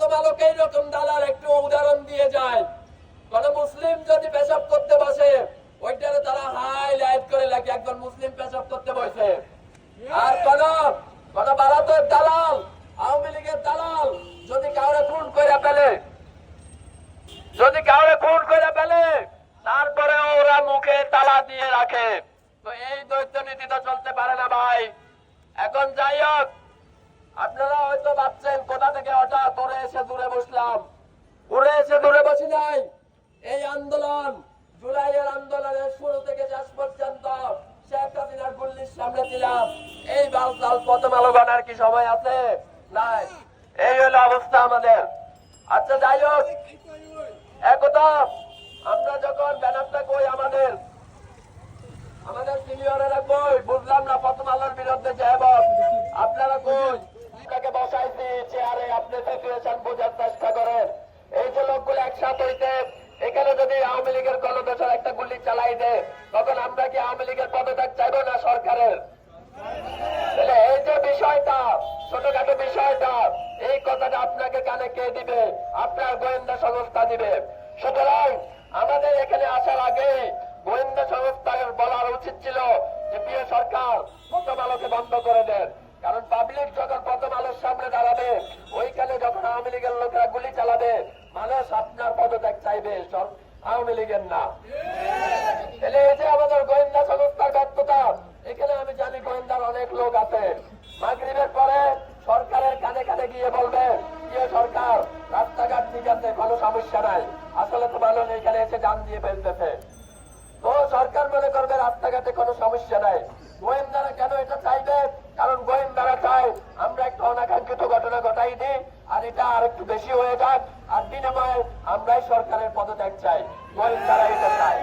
আলোকে এইরকম দালাল একটু উদাহরণ দিয়ে যায়। কোন মুসলিম যদি পেশাব করতে বসে, ওইটারে তারা হাই লাইট করে লাগে, একজন মুসলিম পেশাব করতে বসে। আর কোন কোন ভারতের দালাল আওয়ামী লীগের দালাল যদি কাউরে খুন করে ফেলে যদি কাউরে খুন করে ফেলে তারপরে ওরা মুখে তালা দিয়ে রাখে তো এই দৈত্য নীতি তো চলতে পারে না ভাই এখন যাই হোক আপনারা হয়তো ভাবছেন, কোথা থেকে হঠাৎ উড়ে এসে দূরে বসলাম? উড়ে এসে দূরে বসি নাই। এই আন্দোলন, জুলাইয়ের আন্দোলনের শুরু থেকে শেষ পর্যন্ত শেখ হাসিনার গুল্লির সামনে ছিলাম এই বালতাল প্রথম আলো কি সময় আছে? নাই। এই হলো অবস্থা আমাদের। আচ্ছা যাই হোক। একতা, আমরা যখন ব্যানারটা কই, আমাদের আমাদের সিনিয়রেরা কই? আওয়ামী লীগের পদত্যাগ চাইব না সরকারের? এই যে বিষয়টা, ছোটখাটো বিষয়টা, এই কথাটা আপনাকে কানে কে দিবে? আপনার গোয়েন্দা সংস্থা দিবে। সুতরাং আমাদের এখানে আসার আগে গোয়েন্দা সংস্থার বলার উচিত ছিল যে, প্রিয় সরকার, প্রথম আলোকে বন্ধ করে দেন। কারণ পাবলিক যখন প্রথম আলোর সামনে দাঁড়াবে, ওইখানে যখন আওয়ামী লীগের লোকেরা গুলি চালাবে, মানুষ আপনার পদত্যাগ চাইবে আওয়ামী লীগের না। তাহলে এই যে আমাদের গোয়েন্দা সংস্থার ব্যর্থতা, এখানে আমি জানি গোয়েন্দার অনেক লোক আছে। মাগরিবের পরে সরকারের কানে কানে গিয়ে বলবে প্রিয় সরকার, রাস্তাঘাট ঠিক আছে, কোনো সমস্যা নাই। আসলে তো মানুষ এখানে এসে যান দিয়ে ফেলতেছে। তো সরকার মনে করবে রাস্তাঘাটে কোনো সমস্যা নাই। গোয়েন্দারা কেন এটা চাইবে? কারণ গোয়েন্দারা চায়, আমরা একটা অনাকাঙ্ক্ষিত ঘটনা ঘটাই দিই, আর এটা আর একটু বেশি হয়ে যাক, আর বিনিময়ে আমরাই সরকারের পদত্যাগ চাই। গোয়েন্দারা এটা চায়।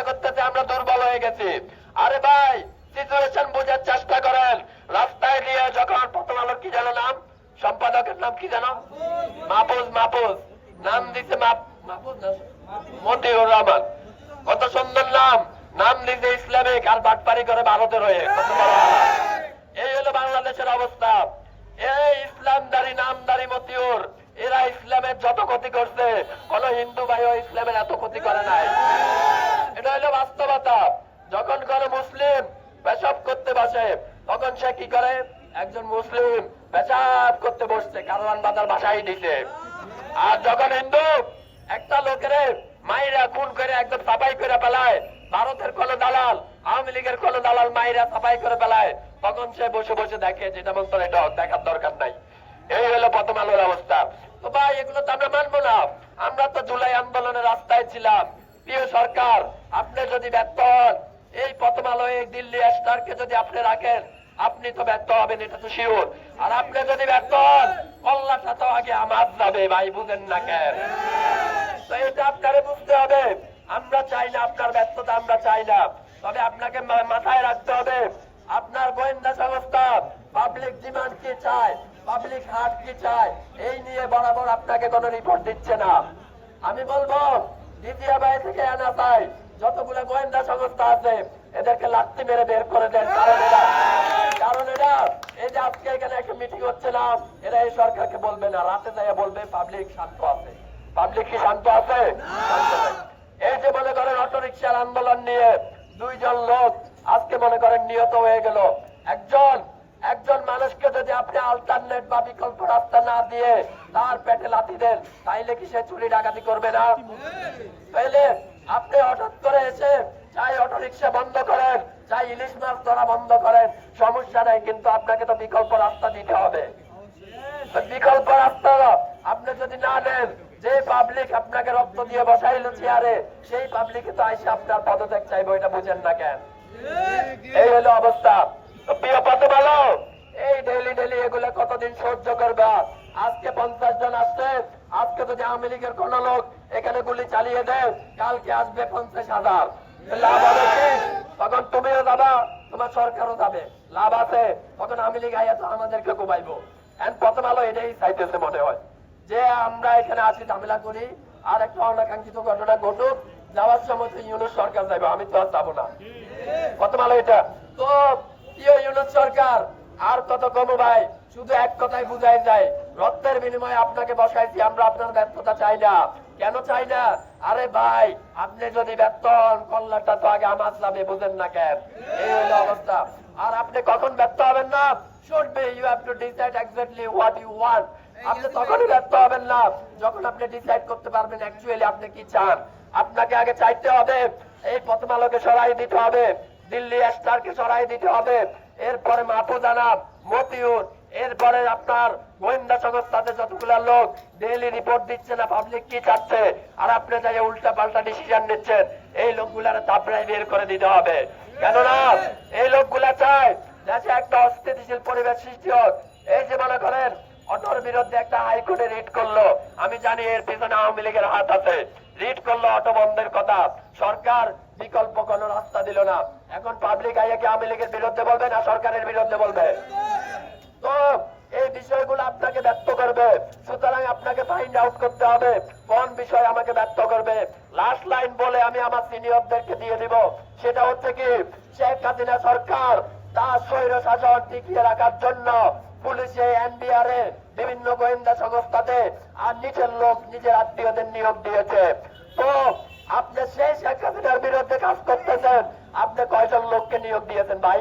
আমরা দুর্বল হয়ে গেছি। আরে ভাই সিচুয়েশন বোঝার চেষ্টা করেন। রাস্তায় দিয়ে যখন প্রথম আলোর কি জানো নাম? সম্পাদকের নাম কি জানো মাহফুজ মাহফুজ। নাম দিছে মতিউর রহমান। কত সুন্দর নাম। নাম দিছে ইসলামিক আর বাটপারি করে ভারতের হয়ে। এই হলো বাংলাদেশের অবস্থা। এই ইসলামদারি, নামদারি মতিউর। এরা ইসলামের যত ক্ষতি করছে, কোন হিন্দু ভাইও ইসলামের এত ক্ষতি করে নাই। এটা হলো বাস্তবতা। যখন কোন মুসলিম পেশাব করতে বসে, তখন সে কি করে? একজন মুসলিম পেশাব করতে বসছে, কারওয়ান বাজার বাসায় দিতে। আর যখন হিন্দু একটা লোকের মাইরা খুন করে একদম সাফাই করে ফেলায়, ভারতের কোন দালাল, আওয়ামী লীগের কোন দালাল মাইরা সাফাই করে ফেলায়, তখন সে বসে বসে দেখে যেটা মন এটা দেখার দরকার নাই। এই হলো প্রথম আলোর অবস্থা। ভাই, এগুলো তো আমরা মানবো না। আমরা তো জুলাই আন্দোলনের রাস্তায় ছিলাম। প্রিয় সরকার, আপনি যদি ব্যর্থ হন, এই প্রথম আলো এই দিল্লি স্টারকে যদি আপনি রাখেন, আপনি তো ব্যর্থ হবেন, এটা তো শিওর আর আপনি যদি ব্যর্থ হন কল্লাটা তো আগে আমার যাবে, ভাই, বুঝেন না কেন? তো এটা আপনারে বুঝতে হবে। আমরা চাই না আপনার ব্যর্থতা, আমরা চাই না। তবে আপনাকে মাথায় রাখতে হবে, আপনার গোয়েন্দা সংস্থা পাবলিক ডিমান্ড কি চায়। পাবলিক হার্ট কি চায়? এই নিয়ে বরাবর আপনাকে কোনো রিপোর্ট দিচ্ছে না। আমি বলব থেকে আনা চাই যতগুলো গোয়েন্দা সংস্থা আছে, এদেরকে লাত্তি মেরে বের করে দেন। কারণ এরা কারণ এরা এই যে আজকে এখানে একটা মিটিং হচ্ছে না, এরা এই সরকারকে বলবে না। রাতে বলবে, পাবলিক শান্ত আছে। পাবলিক কি শান্ত আছে? এই যে মনে করেন অটোরিক্সার আন্দোলন নিয়ে দুইজন লোক আজকে মনে করেন নিহত হয়ে গেল। একজন একজন মানুষকে যদি আপনি আলটারনেট বা বিকল্প রাস্তা না দিয়ে তার পেটে লাথি দেন, তাইলে কি সে চুরি ডাকাতি করবে না? তাইলে আপনি হঠাৎ করে এসে চাই অটো রিক্সা বন্ধ করেন, চাই ইলিশ মাছ ধরা বন্ধ করেন, সমস্যা নাই, কিন্তু আপনাকে তো বিকল্প রাস্তা দিতে হবে। বিকল্প রাস্তা আপনি যদি না নেন, যে পাবলিক আপনাকে রক্ত দিয়ে বসাইল চেয়ারে, সেই পাবলিকে তো আইসে আপনার পদত্যাগ চাইব, এটা বুঝেন না কেন? এই হলো অবস্থা। প্রিয় ভালো এই ডেলি ডেলি এগুলো কতদিন সহ্য করবা? আজকে পঞ্চাশ জন আসছে, আজকে যদি আওয়ামী লীগের কোন লোক এখানে গুলি চালিয়ে দেয়, কালকে আসবে পঞ্চাশ হাজার। তখন তুমিও যাবা, তোমার সরকারও যাবে। লাভ আছে, তখন আমাদেরকে এখন প্রথম আলো এটাই চাইতেছে মনে হয়। যে আমরা এখানে আসি ঝামেলা করি, আর একটা অনাকাঙ্ক্ষিত ঘটনা ঘটুক, যাওয়ার সময় সরকার যাবে আমি তো আর যাব না। কত ভালো এটা। তো সরকার, আর কত কম ভাই? শুধু এক কথাই বুঝাই যায়, রক্তের বিনিময়ে আপনাকে বসাইছি, আমরা আপনার ব্যর্থতা চাই না। কেন চাই না? আরে ভাই, আপনি যদি ব্যর্থ কল্যাণটা তো আগে আমার লাভে বুঝেন না কেন? এই হলো অবস্থা। আর আপনি কখন ব্যর্থ হবেন না? Should be you have to decide exactly what you want আপনি তখনই ব্যর্থ হবেন না, যখন আপনি ডিসাইড করতে পারবেন অ্যাকচুয়ালি আপনি কি চান। আপনাকে আগে চাইতে হবে, এই প্রথম আলোকে সরাই দিতে হবে। দিল্লি স্টারকে সরাই দিতে হবে। এরপরে মাহফুজানা মতিউর, এরপরে আপনার গোয়েন্দা সংস্থাতে যতগুলা লোক ডেইলি রিপোর্ট দিচ্ছে না পাবলিক কি চাচ্ছে? আর আপনি যাই উল্টা পাল্টা ডিসিশন নিচ্ছেন, এই লোকগুলার তাপড়াই বের করে দিতে হবে। কেননা, এই লোকগুলা চায় দেশে একটা অস্থিতিশীল পরিবেশ সৃষ্টি হোক। এই যে মনে করেন, অটোর বিরুদ্ধে একটা হাইকোর্টে রিট করল। আমি জানি এর পিছনে আওয়ামী লীগের হাত আছে। রিট করল অটো বন্ধের কথা। সরকার বিকল্প কোনো রাস্তা দিল না। এখন পাবলিক আইয়া কি আওয়ামী লীগের বিরুদ্ধে বলবে না সরকারের বিরুদ্ধে বলবে? তো এই বিষয়গুলো আপনাকে ব্যক্ত করবে। সুতরাং আপনাকে ফাইন্ড আউট করতে হবে কোন বিষয় আমাকে ব্যক্ত করবে। লাস্ট লাইন বলে আমি আমার সিনিয়রদেরকে দিয়ে দিব। সেটা হচ্ছে কি, শেখ হাসিনা সরকার তার স্বৈর শাসন টিকিয়ে রাখার জন্য পুলিশে এনবিআরে বিভিন্ন গোয়েন্দা সংস্থাতে আর নিজের লোক, নিজের আত্মীয়দের নিয়োগ দিয়েছে। তো আপনি সেই শেখ বিরুদ্ধে কাজ করতেছেন। আপনি কয়জন লোককে নিয়োগ দিয়েছেন ভাই?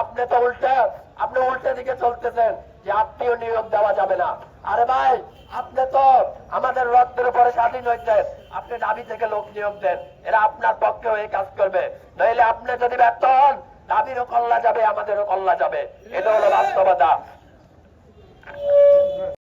আপনি তো উল্টা, আপনি উল্টা দিকে চলতেছেন যে আত্মীয় নিয়োগ দেওয়া যাবে না। আরে ভাই, আপনি তো আমাদের রক্তের উপরে স্বাধীন হয়েছেন আপনি দাবি থেকে লোক নিয়োগ দেন। এরা আপনার পক্ষে হয়ে কাজ করবে। নইলে আপনি যদি ব্যর্থ হন দাবিরও কল্লা যাবে, আমাদেরও কল্লা যাবে। এটা হলো বাস্তবতা।